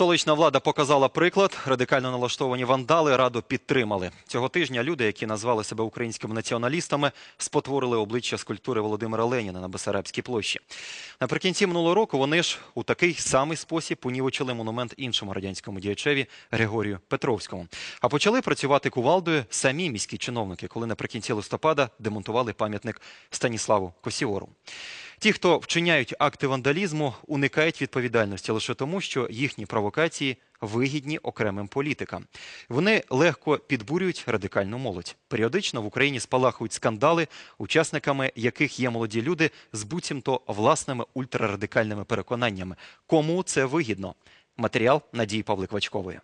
Столична влада показала приклад. Радикально налаштовані вандали раду підтримали. Цього тижня люди, які назвали себе українськими націоналістами, спотворили обличчя скульптури Володимира Леніна на Бесарабській площі. Наприкінці минулого року вони ж у такий самий спосіб понівечили монумент іншому радянському діячеві Григорію Петровському. А почали працювати кувалдою самі міські чиновники, коли наприкінці листопада демонтували пам'ятник Станіславу Косіору. Ті, хто вчиняють акти вандалізму, уникають відповідальності лише тому, що їхні провокації вигідні окремим політикам. Вони легко підбурюють радикальну молодь. Періодично в Україні спалахують скандали, учасниками яких є молоді люди з буцімто власними ультрарадикальними переконаннями. Кому це вигідно? Матеріал Надії Павлик-Вачкової.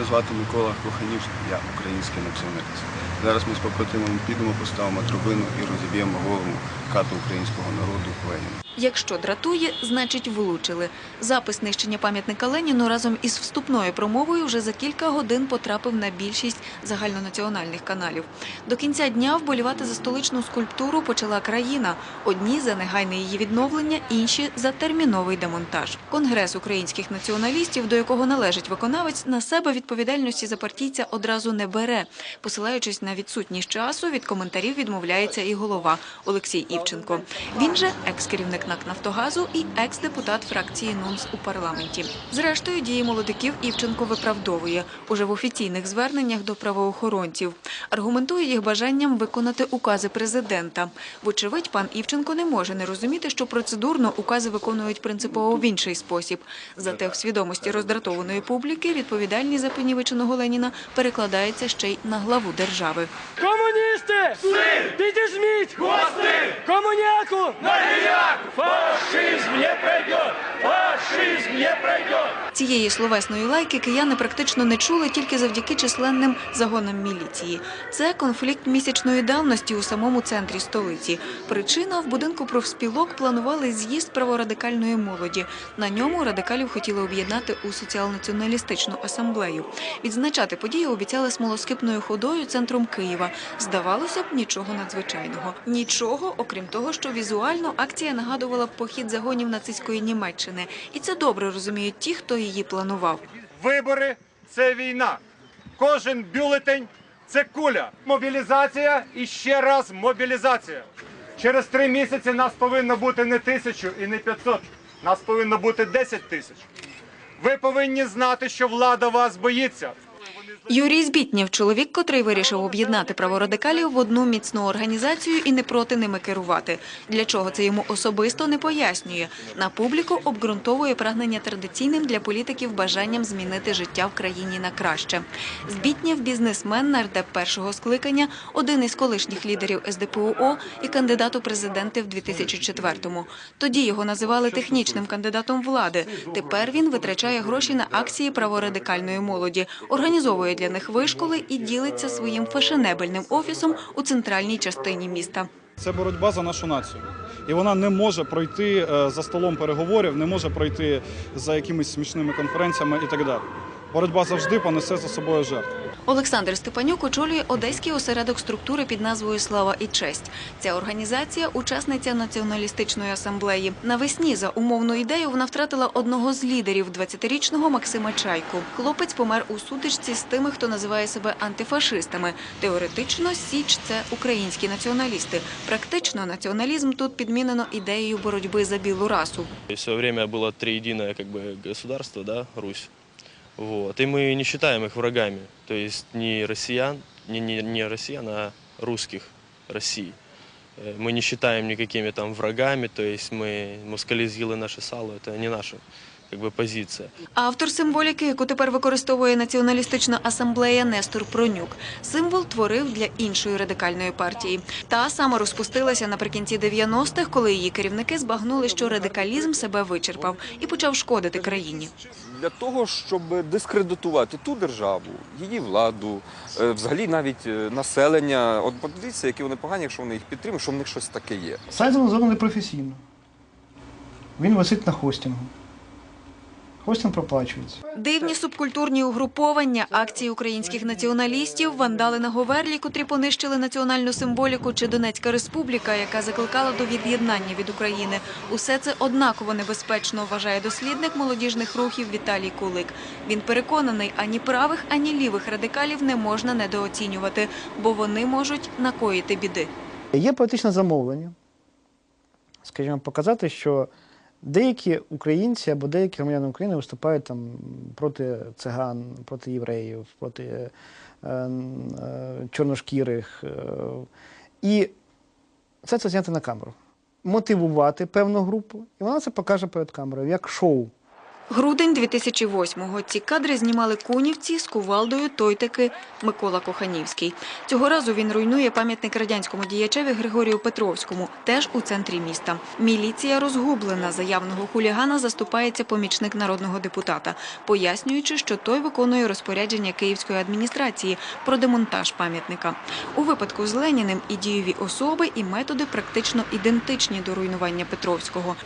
Мене звати Микола Коханюк, я український націоналіст. Зараз ми з побратимами підемо, поставимо трубину і розіб'ємо голову кату українського народу Леніна. Якщо дратує, значить влучили. Запис нищення пам'ятника Леніну разом із вступною промовою вже за кілька годин потрапив на більшість загальнонаціональних каналів. До кінця дня вболівати за столичну скульптуру почала країна. Одні за негайне її відновлення, інші за терміновий демонтаж. Конгрес українських націоналістів, до якого належить виконавець, на себе відповідальності за партійця одразу не бере. Посилаючись на відсутність часу, від коментарів відмовляється і голова Олексій Івченко. Він же екс-керівник НАК «Нафтогазу» і екс-депутат фракції НУНС у парламенті. Зрештою, дії молодиків Івченко виправдовує уже в офіційних зверненнях до правоохоронців. Аргументує їх бажанням виконати укази президента. Вочевидь, пан Івченко не може не розуміти, що процедурно укази виконують принципово в інший спосіб. Зате в свідомості роздратованої публіки відповідальність за понівеченого Леніна перекладається ще й на главу держави. Комуністи! Підіжміть! Гости! Комуняку! Нагіяк! Фашизм не пройде! Фашизм не пройде! Цієї словесної лайки кияни практично не чули тільки завдяки численним загонам міліції. Це конфлікт місячної давності у самому центрі столиці. Причина в будинку профспілок планували з'їзд праворадикальної молоді. На ньому радикалів хотіли об'єднати у соціал-націоналістичну асамблею. Відзначати подію обіцяли смолоскипною ходою центром Києва. Здавалося б, нічого надзвичайного. Нічого, окрім того, що візуально акція нагадувала похід загонів нацистської Німеччини. І це добре розуміють ті, хто її планував. Вибори це війна. Кожен бюлетень це куля. Мобілізація і ще раз мобілізація. Через три місяці нас повинно бути не тисячу і не 500. Нас повинно бути 10 тисяч. Ви повинні знати, що влада вас боїться. Юрій Збітнєв – чоловік, котрий вирішив об'єднати праворадикалів в одну міцну організацію і не проти ними керувати. Для чого це йому особисто не пояснює. На публіку обґрунтовує прагнення традиційним для політиків бажанням змінити життя в країні на краще. Збітнєв – бізнесмен, нардеп першого скликання, один із колишніх лідерів СДПУО і кандидат у президенти в 2004-му. Тоді його називали технічним кандидатом влади. Тепер він витрачає гроші на акції праворадикальної молоді, організовує для них вишколи і ділиться своїм фешенебельним офісом у центральній частині міста. Це боротьба за нашу націю. І вона не може пройти е, за столом переговорів, не може пройти за якимись смішними конференціями і так далі. Боротьба завжди понесе за собою жертву. Олександр Степанюк очолює одеський осередок структури під назвою Слава і честь. Ця організація учасниця націоналістичної асамблеї. Навесні за умовну ідею вона втратила одного з лідерів 20-річного Максима Чайку. Хлопець помер у сутичці з тими, хто називає себе антифашистами. Теоретично Січ це українські націоналісти. Практично націоналізм тут підмінено ідеєю боротьби за білу расу. Все время было триединое как бы, государство, да, Русь. Вот. И мы не считаем их врагами. То есть не россиян, не, не, не россиян, а русских России. Э, Мы не считаем никакими там врагами, то есть мы москали з'їли наше сало, это не наша как бы, позиция. Автор символіки, яку тепер використовує націоналістична асамблея Нестор Пронюк. Символ творив для іншої радикальної партії. Та саме розпустилася наприкінці 90-х, коли її керівники збагнули, що радикалізм себе вичерпав і почав шкодити країні. для того, щоб дискредитувати ту державу, її владу, е, взагалі навіть е, населення. От подивіться, які вони погані, якщо вони їх підтримують, що в них щось таке є. Сайт зроблений професійно. Він висить на хостингу. Коштом проплачується. Дивні субкультурні угруповання, акції українських націоналістів, вандали на Говерлі, котрі понищили національну символіку, чи Донецька республіка, яка закликала до від'єднання від України. Усе це однаково небезпечно, вважає дослідник молодіжних рухів Віталій Кулик. Він переконаний, ані правих, ані лівих радикалів не можна недооцінювати, бо вони можуть накоїти біди. Є політичне замовлення, скажімо, показати, що деякі українці або деякі громадяни України виступають там проти циган, проти євреїв, проти е, е, чорношкірих. Е, і це це зняти на камеру. Мотивувати певну групу, і вона це покаже перед камерою, як шоу. Грудень 2008-го. Ці кадри знімали кунівці з кувалдою той таки Микола Коханівський. Цього разу він руйнує пам'ятник радянському діячеві Григорію Петровському, теж у центрі міста. Міліція розгублена. За явного хулігана заступається помічник народного депутата, пояснюючи, що той виконує розпорядження київської адміністрації про демонтаж пам'ятника. У випадку з Леніним і дієві особи, і методи практично ідентичні до руйнування Петровського.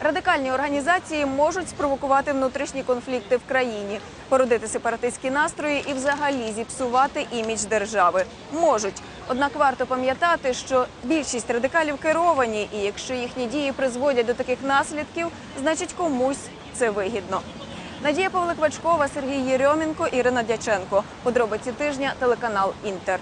Радикальні організації можуть спровокувати внутрішні конфлікти в країні, породити сепаратистські настрої і взагалі зіпсувати імідж держави. Можуть. Однак варто пам'ятати, що більшість радикалів керовані, і якщо їхні дії призводять до таких наслідків, значить комусь це вигідно. Надія Павлик-Вачкова, Сергій Єрьомінко, Ірина Дяченко. Подробиці тижня, телеканал Інтер.